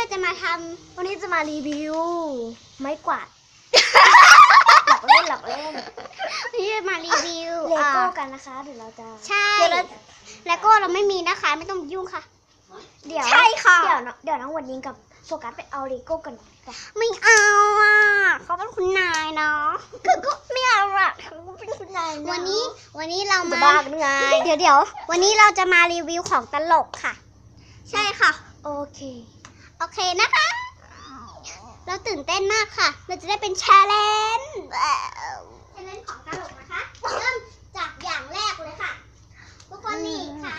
ำวันนี้จะมารีวิว ไม้กวาด หลักเล่นหลักเล่นนี่จะมารีวิวเลโก้อ่ากันนะคะเดี๋ยวเราจะใช่เดี๋ยวเราแล้วก็เราไม่มีนะคะ ไม่ต้องยุ่งค่ะ เดี๋ยวใช่ค่ะเดี๋ยวน้องเดี๋ยวน้องวันนี้กับโฟกัสไปเอาเลโก้กันค่ะไม่เอาอะเขาเป็นคุณนายเนาะคือก็ไม่เอาอะเขาเป็นคุณนายะวันนี้ วันนี้เราจะมาบ้ากันไงเดี๋ยวเดี๋ยววันนี้เราจะมารีวิวของตลกค่ะ ใช่ค่ะ โอเค โอเคนะคะ เราตื่นเต้นมากค่ะ เราจะได้เป็นแชร์เลนแชร์เลนของตลกนะคะ เริ่มจากอย่างแรกเลยค่ะ ทุกคนนี่ค่ะ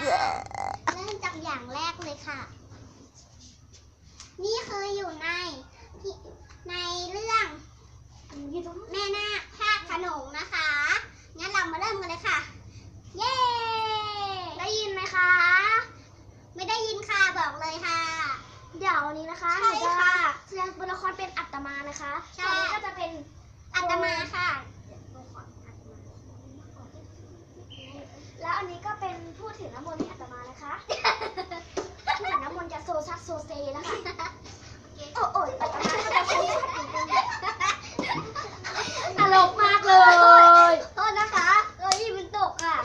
เริ่มจากอย่างแรกเลยค่ะ นี่คืออยู่ในที่ในเรื่องแม่นาคพาดขนงนะคะ งั้นเรามาเริ่มกันเลยค่ะ เย้ ได้ยินไหมคะ ไม่ได้ยินค่ะบอกเลยค่ะ เดี๋ยววันนี้นะคะใช่หนูจะค่ะแสดงตัวละครเป็นอัตมานะคะใช่ ตอนนี้ก็จะเป็นอัตมาค่ะ แล้วอันนี้ก็เป็นผู้ถือน้ำมนต์ให้อัตมานะคะผู้ถือน้ำมนต์จะโซซัสโซเซนะคะ โอ้โอ้ยอัตมาก็จะโซซัสเหมือนกันตลกมากเลย โทษนะคะเอ้ยมันตกค่ะ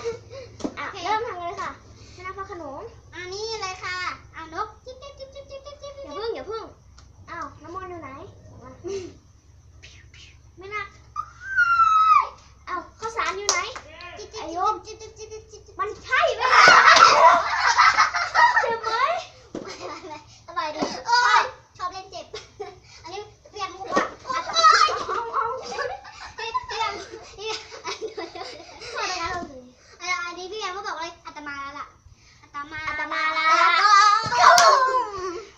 อะ โอเค เริ่มทำกันเลยค่ะชนะพระโขนง อันนี้เลยค่ะอ่านกจิ๊บจิ๊บจิ๊บจิ๊บจิ๊บจิ๊บจิ๊บ อย่าพึ่งอย่าพึ่งอ้าวน้ำมนต์อยู่ไหนไม่น่าอ้าวข้าวสารอยู่ไหน จิ๊บจิ๊บ อายุ จิ๊บจิ๊บจิ๊บจิ๊บจิ๊บจิ๊บ มันใช่ไหมเจ็บไหม สบายดีโอ้ยชอบเล่นเจ็บ อันนี้เรียนมุกอะอาจจะ เอาเอา เรียนเรียนอันนี้ ขอโทษนะ อันนี้พี่แอมก็ บอกเลยอัตมาแล้วล่ะอัตมาอัตมาละแล้ว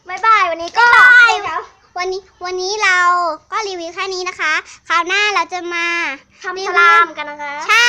บายบายวันนี้ก็วันนี้วันนี้เราก็รีวิวแค่นี้นะคะ คราวหน้าเราจะมาทำสลามกันนะคะ ใช่